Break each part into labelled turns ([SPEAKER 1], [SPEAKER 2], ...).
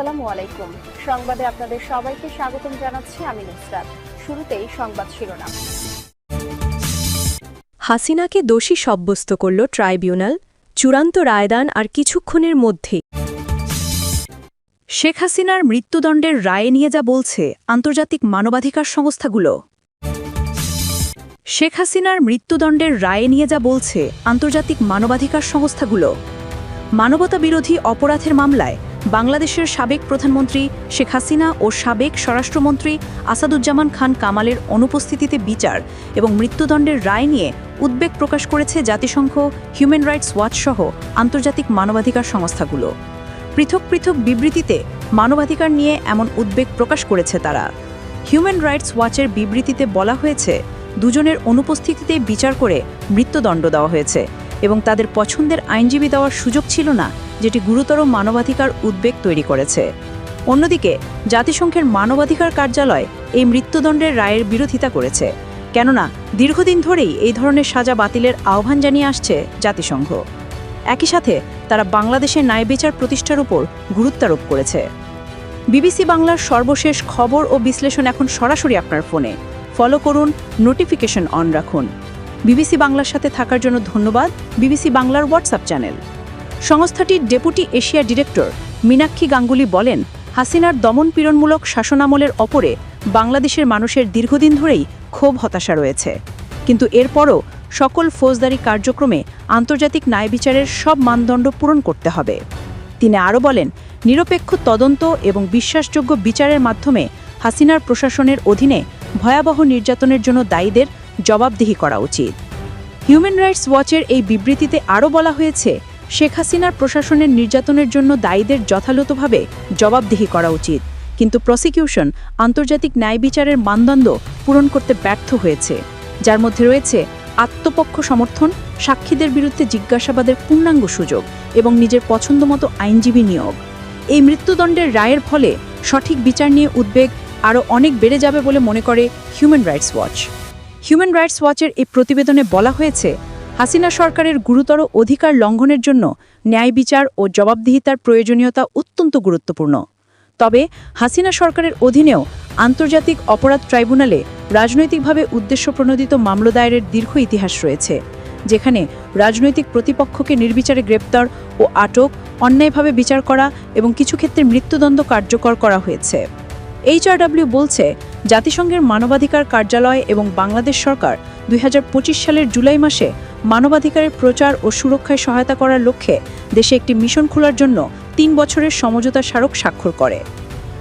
[SPEAKER 1] আসসালামু আলাইকুম। সংবাদে আপনাদের সবাইকে স্বাগতম জানাচ্ছি আমি নুসরাত। শুরুতেই সংবাদ শিরোনাম।
[SPEAKER 2] হাসিনাকে দোষী সাব্যস্ত করল ট্রাইব্যুনাল, চূড়ান্ত রায়দান আর কিছুক্ষণের মধ্যে। শেখ হাসিনার মৃত্যুদণ্ডের রায়ে নিয়ে যা বলছে আন্তর্জাতিক মানবাধিকার সংস্থাগুলো। শেখ হাসিনার মৃত্যুদণ্ডের রায়ে নিয়ে যা বলছে আন্তর্জাতিক মানবাধিকার সংস্থাগুলো। মানবতা বিরোধী অপরাধের মামলায় বাংলাদেশের সাবেক প্রধানমন্ত্রী শেখ হাসিনা ও সাবেক স্বরাষ্ট্রমন্ত্রী আসাদুজ্জামান খান কামালের অনুপস্থিতিতে বিচার এবং মৃত্যুদণ্ডের রায় নিয়ে উদ্বেগ প্রকাশ করেছে জাতিসংঘ হিউম্যান রাইটস ওয়াচ সহ আন্তর্জাতিক মানবাধিকার সংস্থাগুলো। পৃথক পৃথক বিবৃতিতে মানবাধিকার নিয়ে এমন উদ্বেগ প্রকাশ করেছে তারা। হিউম্যান রাইটস ওয়াচের বিবৃতিতে বলা হয়েছে, দুজনের অনুপস্থিতিতে বিচার করে মৃত্যুদণ্ড দেওয়া হয়েছে এবং তাদের পছন্দের আইনজীবী দেওয়ার সুযোগ ছিল না যেটি গুরুতর মানবাধিকার উদ্বেগ তৈরি করেছে। অন্যদিকে, জাতিসংঘের মানবাধিকার কার্যালয় এই মৃত্যুদণ্ডের রায়ের বিরোধিতা করেছে, কেননা দীর্ঘদিন ধরেই এই ধরনের সাজা বাতিলের আহ্বান জানিয়ে আসছে জাতিসংঘ। একই সাথে, তারা বাংলাদেশের ন্যায় বিচার প্রতিষ্ঠার উপর গুরুত্বারোপ করেছে। বিবিসি বাংলার সর্বশেষ খবর ও বিশ্লেষণ এখন সরাসরি আপনার ফোনে। ফলো করুন, নোটিফিকেশন অন রাখুন। বিবিসি বাংলার সাথে থাকার জন্য ধন্যবাদ। বিবিসি বাংলার হোয়াটসঅ্যাপ চ্যানেল। সংস্থাটির deputy Asia director Meenakshi Ganguly বলেন, হাসিনার দমনপীড়নমূলক শাসনামলের অপরে বাংলাদেশের মানুষের দীর্ঘদিন ধরেই ক্ষোভ হতাশা রয়েছে। কিন্তু এরপরও সকল ফৌজদারি কার্যক্রমে আন্তর্জাতিক ন্যায় বিচারের সব মানদণ্ড পূরণ করতে হবে। তিনি আরও বলেন, নিরপেক্ষ তদন্ত এবং বিশ্বাসযোগ্য বিচারের মাধ্যমে হাসিনার প্রশাসনের অধীনে ভয়াবহ নির্যাতনের জন্য দায়ীদের জবাবদিহি করা উচিত। হিউম্যান রাইটস ওয়াচের এই বিবৃতিতে আরও বলা হয়েছে শেখ হাসিনার প্রশাসনের নির্যাতনের জন্য দায়ীদের যথাযথভাবে জবাবদিহি করা উচিত। কিন্তু প্রসিকিউশন, আন্তর্জাতিক ন্যায় বিচারের মানদণ্ড পূরণ করতে ব্যর্থ হয়েছে, যার মধ্যে রয়েছে আত্মপক্ষ সমর্থন, সাক্ষীদের বিরুদ্ধে জিজ্ঞাসাবাদের পূর্ণাঙ্গ সুযোগ এবং নিজের পছন্দমতো আইনজীবী নিয়োগ। এই মৃত্যুদণ্ডের রায়ের ফলে সঠিক বিচার নিয়ে উদ্বেগ আরও অনেক বেড়ে যাবে বলে মনে করে human rights watch. Human rights ওয়াচের এই প্রতিবেদনে বলা হয়েছে হাসিনা সরকারের গুরুতর অধিকার লঙ্ঘনের জন্য ন্যায় বিচার ও জবাবদিহিতার প্রয়োজনীয়তা অত্যন্ত গুরুত্বপূর্ণ। তবে হাসিনা সরকারের অধীনেও আন্তর্জাতিক অপরাধ ট্রাইব্যুনালে রাজনৈতিকভাবে উদ্দেশ্যপ্রণোদিত মামলা দায়েরের দীর্ঘ ইতিহাস রয়েছে, যেখানে রাজনৈতিক প্রতিপক্ষকে নির্বিচারে গ্রেপ্তার ও আটক, অন্যায়ভাবে বিচার করা এবং কিছু ক্ষেত্রে মৃত্যুদণ্ড কার্যকর করা হয়েছে। এইচআরডব্লিউ বলছে, জাতিসংঘের মানবাধিকার কার্যালয় এবং বাংলাদেশ সরকার দুই হাজার পঁচিশ সালের জুলাই মাসে মানবাধিকারের প্রচার ও সুরক্ষায় সহায়তা করার লক্ষ্যে দেশে একটি মিশন খোলার জন্য তিন বছরের সমঝোতা স্মারক স্বাক্ষর করে।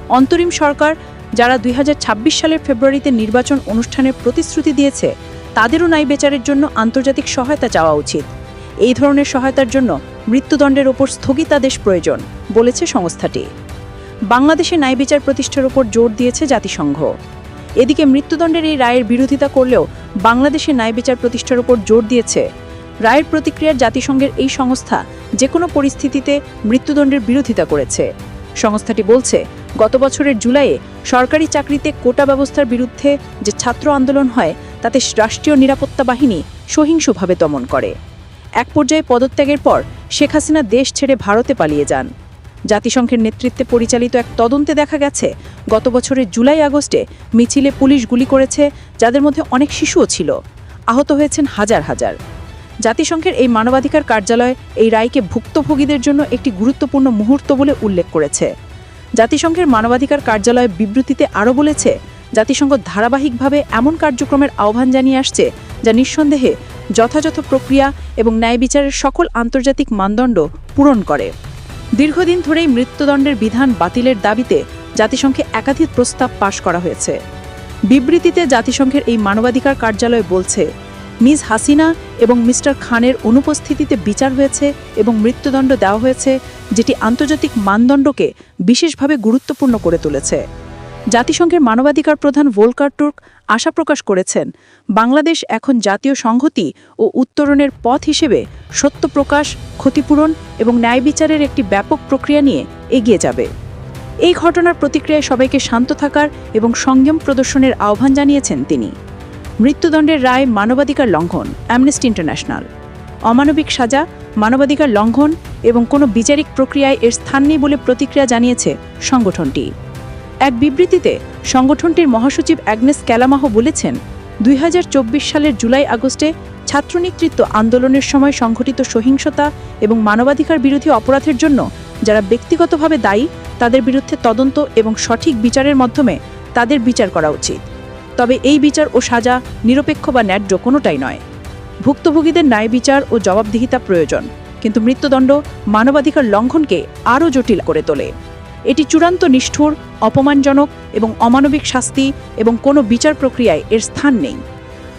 [SPEAKER 2] অন্তরিম সরকার যারা দুই হাজার ছাব্বিশ সালের ফেব্রুয়ারিতে নির্বাচন অনুষ্ঠানের প্রতিশ্রুতি দিয়েছে, তাদেরও ন্যায় বিচারের জন্য আন্তর্জাতিক সহায়তা চাওয়া উচিত। এই ধরনের সহায়তার জন্য মৃত্যুদণ্ডের ওপর স্থগিতাদেশ প্রয়োজন, বলেছে সংস্থাটি। বাংলাদেশে ন্যায় বিচার প্রতিষ্ঠার উপর জোর দিয়েছে জাতিসংঘ। এদিকে মৃত্যুদণ্ডের এই রায়ের বিরোধিতা করলেও বাংলাদেশে ন্যায় বিচার প্রতিষ্ঠার উপর জোর দিয়েছে। রায়ের প্রতিক্রিয়ার জাতিসংঘের এই সংস্থা যে কোনো পরিস্থিতিতে মৃত্যুদণ্ডের বিরোধিতা করেছে। সংস্থাটি বলছে, গত বছরের জুলাইয়ে সরকারি চাকরিতে কোটা ব্যবস্থার বিরুদ্ধে যে ছাত্র আন্দোলন হয়, তাতে রাষ্ট্রীয় নিরাপত্তা বাহিনী সহিংসভাবে দমন করে। এক পর্যায়ে পদত্যাগের পর শেখ হাসিনা দেশ ছেড়ে ভারতে পালিয়ে যান। জাতিসংঘের নেতৃত্বে পরিচালিত এক তদন্তে দেখা গেছে, গত বছরের জুলাই আগস্টে মিছিলে পুলিশ গুলি করেছে যাদের মধ্যে অনেক শিশুও ছিল। আহত হয়েছেন হাজার হাজার। জাতিসংঘের এই মানবাধিকার কার্যালয় এই রায়কে ভুক্তভোগীদের জন্য একটি গুরুত্বপূর্ণ মুহূর্ত বলে উল্লেখ করেছে। জাতিসংঘের মানবাধিকার কার্যালয় বিবৃতিতে আরও বলেছে, জাতিসংঘ ধারাবাহিকভাবে এমন কার্যক্রমের আহ্বান জানিয়ে আসছে যা নিঃসন্দেহে যথাযথ প্রক্রিয়া এবং ন্যায় বিচারের সকল আন্তর্জাতিক মানদণ্ড পূরণ করে। দীর্ঘদিন ধরেই মৃত্যুদণ্ডের বিধান বাতিলের দাবিতে জাতিসংঘে একাধিক প্রস্তাব পাশ করা হয়েছে। বিবৃতিতে জাতিসংঘের এই মানবাধিকার কার্যালয় বলছে, মিস হাসিনা এবং মিস্টার খানের অনুপস্থিতিতে বিচার হয়েছে এবং মৃত্যুদণ্ড দেওয়া হয়েছে, যেটি আন্তর্জাতিক মানদণ্ডকে বিশেষভাবে গুরুত্বপূর্ণ করে তুলেছে। জাতিসংঘের মানবাধিকার প্রধান ভোলকার টুর্ক আশা প্রকাশ করেছেন, বাংলাদেশ এখন জাতীয় সংহতি ও উত্তরণের পথ হিসেবে সত্য প্রকাশ, ক্ষতিপূরণ এবং ন্যায় বিচারের একটি ব্যাপক প্রক্রিয়া নিয়ে এগিয়ে যাবে। এই ঘটনার প্রতিক্রিয়ায় সবাইকে শান্ত থাকার এবং সংযম প্রদর্শনের আহ্বান জানিয়েছেন তিনি। মৃত্যুদণ্ডের রায় মানবাধিকার লঙ্ঘন অ্যামনেস্টি ইন্টারন্যাশনাল অমানবিক সাজা, মানবাধিকার লঙ্ঘন
[SPEAKER 3] এবং কোনো বিচারিক প্রক্রিয়ায় এর স্থান নেই বলে প্রতিক্রিয়া জানিয়েছে সংগঠনটি। এক বিবৃতিতে সংগঠনটির মহাসচিব অ্যাগনেস ক্যালামাহ বলেছেন, দুই হাজার চব্বিশ সালের জুলাই আগস্টে ছাত্র নেতৃত্ব আন্দোলনের সময় সংঘটিত সহিংসতা এবং মানবাধিকার বিরোধী অপরাধের জন্য যারা ব্যক্তিগতভাবে দায়ী, তাদের বিরুদ্ধে তদন্ত এবং সঠিক বিচারের মাধ্যমে তাদের বিচার করা উচিত। তবে এই বিচার ও সাজা নিরপেক্ষ বা ন্যায্য কোনোটাই নয়। ভুক্তভোগীদের ন্যায় বিচার ও জবাবদিহিতা প্রয়োজন, কিন্তু মৃত্যুদণ্ড মানবাধিকার লঙ্ঘনকে আরও জটিল করে তোলে। এটি চূড়ান্ত নিষ্ঠুর, অপমানজনক এবং অমানবিক শাস্তি এবং কোনো বিচার প্রক্রিয়ায় এর স্থান নেই।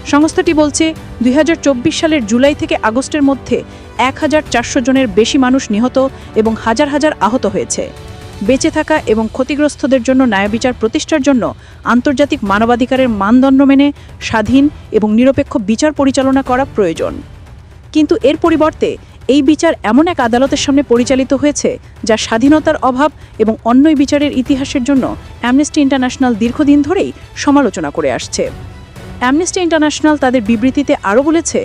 [SPEAKER 3] সংস্থাটি বলছে, দুই হাজার চব্বিশ সালের জুলাই থেকে আগস্টের মধ্যে এক হাজার চারশো জনের বেশি মানুষ নিহত এবং হাজার হাজার আহত হয়েছে। বেঁচে থাকা এবং ক্ষতিগ্রস্তদের জন্য ন্যায়বিচার প্রতিষ্ঠার জন্য আন্তর্জাতিক মানবাধিকারের মানদণ্ড মেনে স্বাধীন এবং নিরপেক্ষ বিচার পরিচালনা করা প্রয়োজন। কিন্তু এর পরিবর্তে এই বিচার এমন এক আদালতের সামনে পরিচালিত হয়েছে, যা স্বাধীনতার অভাব এবং অন্যয় বিচারের ইতিহাসের জন্য অ্যামনেস্টি ইন্টারন্যাশনাল দীর্ঘদিন ধরেই সমালোচনা করে আসছে। অ্যামনেস্টি ইন্টারন্যাশনাল তাদের বিবৃতিতে আরও বলেছে,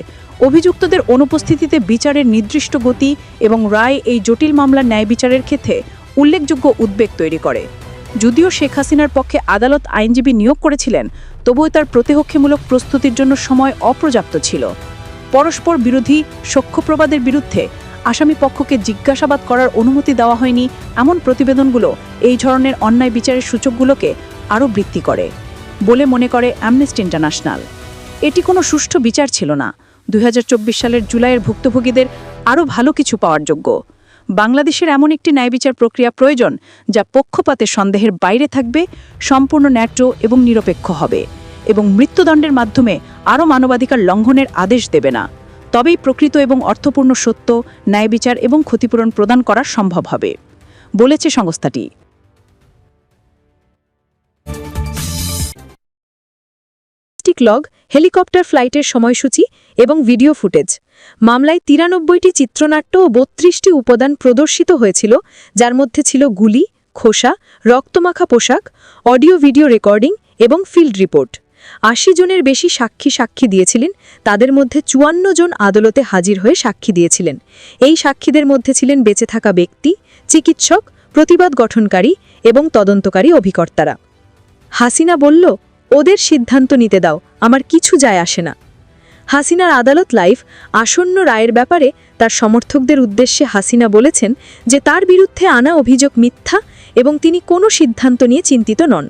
[SPEAKER 3] অভিযুক্তদের অনুপস্থিতিতে বিচারের নির্দিষ্ট গতি এবং রায় এই জটিল মামলার ন্যায় বিচারের ক্ষেত্রে উল্লেখযোগ্য উদ্বেগ তৈরি করে। যদিও শেখ হাসিনার পক্ষে আদালত আইনজীবী নিয়োগ করেছিলেন, তবুও তার প্রতিহক্ষীমূলক প্রস্তুতির জন্য সময় অপর্যাপ্ত ছিল। পরস্পর বিরোধী সখ্যপ্রবাদের বিরুদ্ধে আসামি পক্ষকে জিজ্ঞাসাবাদ করার অনুমতি দেওয়া হয়নি এমন প্রতিবেদনগুলো এই ধরনের অন্যায় বিচারের সূচকগুলোকে আরও বৃদ্ধি করে বলে মনে করে অ্যামনেস্টি ইন্টারন্যাশনাল এটি কোনো সুষ্ঠু বিচার ছিল না। দুই হাজার চব্বিশ সালের জুলাইয়ের ভুক্তভোগীদের আরও ভালো কিছু পাওয়ার যোগ্য। বাংলাদেশের এমন একটি ন্যায় বিচার প্রক্রিয়া প্রয়োজন যা পক্ষপাতের সন্দেহের বাইরে থাকবে, সম্পূর্ণ ন্যায্য এবং নিরপেক্ষ হবে এবং মৃত্যুদণ্ডের মাধ্যমে আরও মানবাধিকার লঙ্ঘনের আদেশ দেবে না। তবেই প্রকৃত এবং অর্থপূর্ণ সত্য, ন্যায় বিচার এবং ক্ষতিপূরণ প্রদান করা সম্ভব হবে, বলেছে সংস্থাটি। লগ হেলিকপ্টার ফ্লাইটের সময়সূচি এবং ভিডিও ফুটেজ মামলায় তিরানব্বইটি চিত্রনাট্য ও বত্রিশটি উপাদান প্রদর্শিত হয়েছিল, যার মধ্যে ছিল গুলি, খোসা, রক্তমাখা পোশাক অডিও ভিডিও রেকর্ডিং এবং ফিল্ড রিপোর্ট। আশি জনের বেশি সাক্ষী সাক্ষী দিয়েছিলেন, তাদের মধ্যে চুয়ান্ন জন আদালতে হাজির হয়ে সাক্ষী দিয়েছিলেন। এই সাক্ষীদের মধ্যে ছিলেন বেঁচে থাকা ব্যক্তি, চিকিৎসক, প্রতিবাদ গঠনকারী এবং তদন্তকারী অভিকর্তারা। হাসিনা বলল, ওদের সিদ্ধান্ত নিতে দাও, আমার কিছু যায় আসে না। হাসিনার আদালত লাইফ আসন্ন রায়ের ব্যাপারে তার সমর্থকদের উদ্দেশ্যে হাসিনা বলেছেন যে, তার বিরুদ্ধে আনা অভিযোগ মিথ্যা এবং তিনি কোনো সিদ্ধান্ত নিয়ে চিন্তিত নন।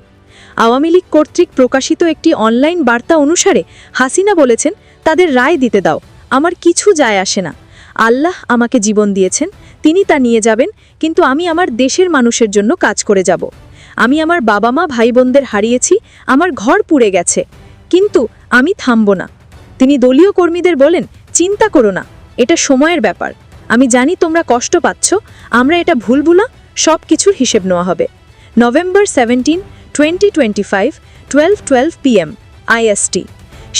[SPEAKER 3] আওয়ামী লীগ কর্তৃক প্রকাশিত একটি অনলাইন বার্তা অনুসারে হাসিনা বলেছেন, তাদের রায় দিতে দাও, আমার কিছু যায় আসে না। আল্লাহ আমাকে জীবন দিয়েছেন, তিনি তা নিয়ে যাবেন, কিন্তু আমি আমার দেশের মানুষের জন্য কাজ করে যাব। আমি আমার বাবা মা ভাই বোনদের হারিয়েছি, আমার ঘর পুড়ে গেছে, কিন্তু আমি থামব না। তিনি দলীয় কর্মীদের বলেন, চিন্তা করো না, এটা সময়ের ব্যাপার। আমি জানি তোমরা কষ্ট পাচ্ছ, আমরা এটা ভুলব না সব কিছুর হিসেব নেওয়া হবে। November seventeen twenty twenty five twelve twelve PM IST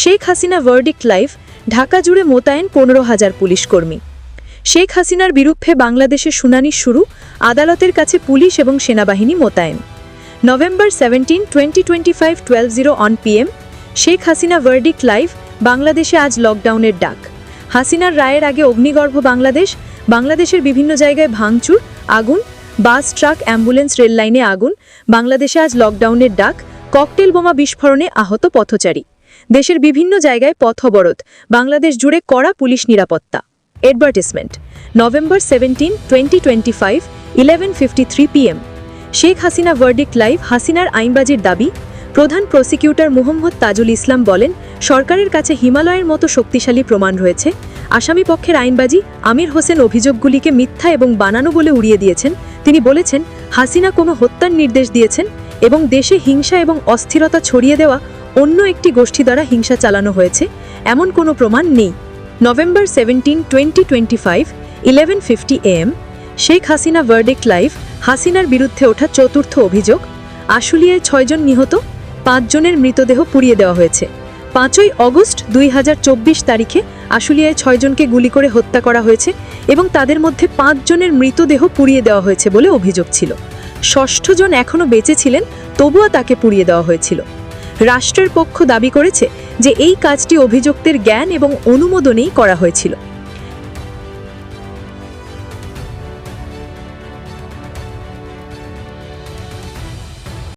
[SPEAKER 3] Sheikh Hasina verdict live Dhaka জুড়ে মোতায়েন পনেরো হাজার পুলিশ কর্মী। শেখ হাসিনার বিরুদ্ধে বাংলাদেশে শুনানি শুরু, আদালতের কাছে পুলিশ এবং সেনাবাহিনী মোতায়েন। November seventeen twenty twenty five twelve zero one PM Sheikh Hasina verdict live বাংলাদেশে আজ লকডাউনের ডাক। হাসিনার রায়ের আগে অগ্নিগর্ভ বাংলাদেশ, বাংলাদেশের বিভিন্ন জায়গায় ভাঙচুর, আগুন বাস, ট্রাক, অ্যাম্বুলেন্স, রেল লাইনে আগুন। বাংলাদেশে আজ লকডাউনের ডাক। ককটেল বোমা বিস্ফোরণে আহত পথচারী। দেশের বিভিন্ন জায়গায় পথ অবরোধ। বাংলাদেশ জুড়ে কড়া পুলিশ নিরাপত্তা। Advertisement. November seventeen twenty twenty five eleven fifty three PM Sheikh Hasina verdict live হাসিনার আইনবাজির দাবি। প্রধান প্রসিকিউটর মুহম্মদ তাজুল ইসলাম বলেন, সরকারের কাছে হিমালয়ের মতো শক্তিশালী প্রমাণ রয়েছে। আসামি পক্ষের আইনবাজি আমির হোসেন অভিযোগগুলিকে মিথ্যা এবং বানানো বলে উড়িয়ে দিয়েছেন তিনি বলেছেন, হাসিনা কোনো হত্যার নির্দেশ দিয়েছেন এবং দেশে হিংসা এবং অস্থিরতা ছড়িয়ে দেওয়া অন্য একটি গোষ্ঠী দ্বারা হিংসা চালানো হয়েছে, এমন কোনো প্রমাণ নেই। November seventeen twenty twenty five eleven fifty AM Sheikh Hasina verdict live হাসিনার বিরুদ্ধে ওঠা চতুর্থ অভিযোগ, আশুলিয়ায় ছয়জন নিহত, পাঁচজনের মৃতদেহ পুড়িয়ে দেওয়া হয়েছে। পাঁচই অগস্ট দুই হাজার চব্বিশ তারিখে আশুলিয়ায় ছয়জনকে গুলি করে হত্যা করা হয়েছে এবং তাদের মধ্যে পাঁচজনের মৃতদেহ পুড়িয়ে দেওয়া হয়েছে বলে অভিযোগ ছিল। ষষ্ঠ জন এখনও বেঁচে ছিলেন, তবুও তাকে পুড়িয়ে দেওয়া হয়েছিল। রাষ্ট্রের পক্ষ দাবি করেছে যে এই কাজটি অভিযুক্তের জ্ঞান এবং অনুমোদনেই করা হয়েছিল।